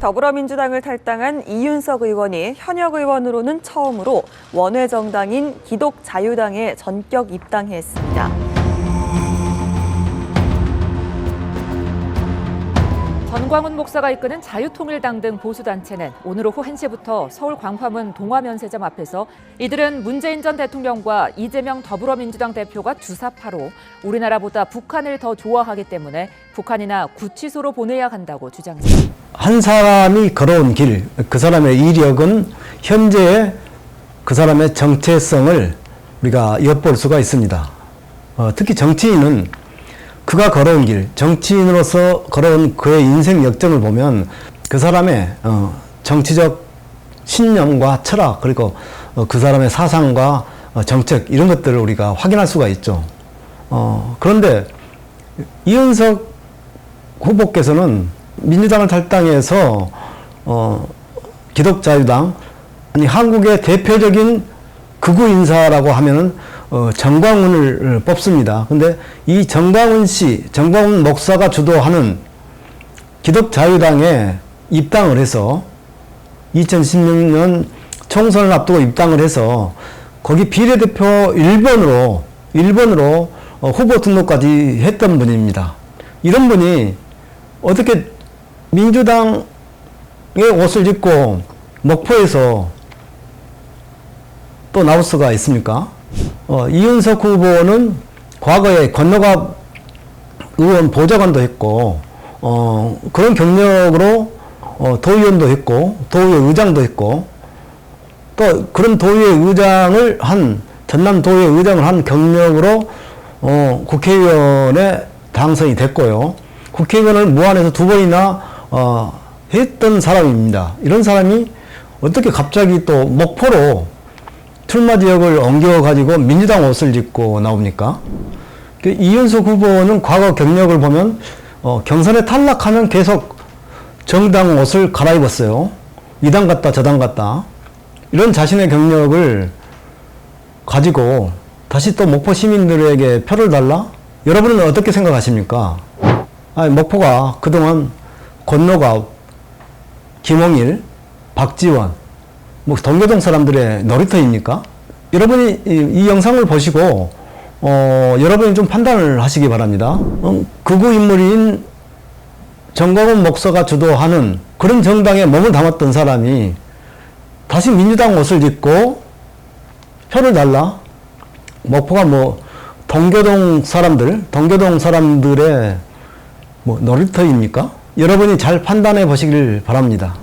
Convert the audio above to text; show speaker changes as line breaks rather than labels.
더불어민주당을 탈당한 이윤석 의원이 현역 의원으로는 처음으로 원외 정당인 기독자유당에 전격 입당했습니다.
전광훈 목사가 이끄는 자유통일당 등 보수단체는 오늘 오후 1시부터 서울 광화문 동화면세점 앞에서 이들은 문재인 전 대통령과 이재명 더불어민주당 대표가 주사파로 우리나라보다 북한을 더 좋아하기 때문에 북한이나 구치소로 보내야 한다고 주장했습니다.
한 사람이 걸어온 길, 그 사람의 이력은 현재 그 사람의 정체성을 우리가 엿볼 수가 있습니다. 어, 특히 정치인은 그가 걸어온 길, 정치인으로서 걸어온 그의 인생 역정을 보면 그 사람의 어, 정치적 신념과 철학 그리고 어, 그 사람의 사상과 어, 정책 이런 것들을 우리가 확인할 수가 있죠. 어, 그런데 이은석 후보께서는 민주당을 탈당해서 어, 기독자유당 아니 한국의 대표적인 극우 인사라고 하면은 어, 정광훈을 뽑습니다. 근데 이 정광훈 씨, 정광훈 목사가 주도하는 기독자유당에 입당을 해서 2016년 총선을 앞두고 입당을 해서 거기 비례대표 1번으로 1번으로 어, 후보 등록까지 했던 분입니다. 이런 분이 어떻게 민주당의 옷을 입고 목포에서 또 나올 수가 있습니까? 어, 이윤석 후보는 과거에 건너갑 의원 보좌관도 했고, 어, 그런 경력으로 어, 도의원도 했고, 도의회 의장도 했고, 또 그런 도의회 의장을 한, 전남 도의회 의장을 한 경력으로 어, 국회의원에 당선이 됐고요. 국회의원을 무한해서 두 번이나 어, 했던 사람입니다. 이런 사람이 어떻게 갑자기 또 목포로 출마 지역을 옮겨가지고 민주당 옷을 입고 나옵니까? 그 이윤석 후보는 과거 경력을 보면 어, 경선에 탈락하면 계속 정당 옷을 갈아입었어요. 이당 갔다 저당 갔다. 이런 자신의 경력을 가지고 다시 또 목포 시민들에게 표를 달라? 여러분은 어떻게 생각하십니까? 아니, 목포가 그동안 권노갑, 김홍일, 박지원, 뭐 동교동 사람들의 놀이터입니까? 여러분이 이, 이 영상을 보시고 어, 여러분이 좀 판단을 하시기 바랍니다. 어, 극우 인물인 정광훈 목사가 주도하는 그런 정당에 몸을 담았던 사람이 다시 민주당 옷을 입고 표를 달라? 목포가 뭐 동교동 사람들, 동교동 사람들의 뭐 놀이터입니까? 여러분이 잘 판단해 보시길 바랍니다.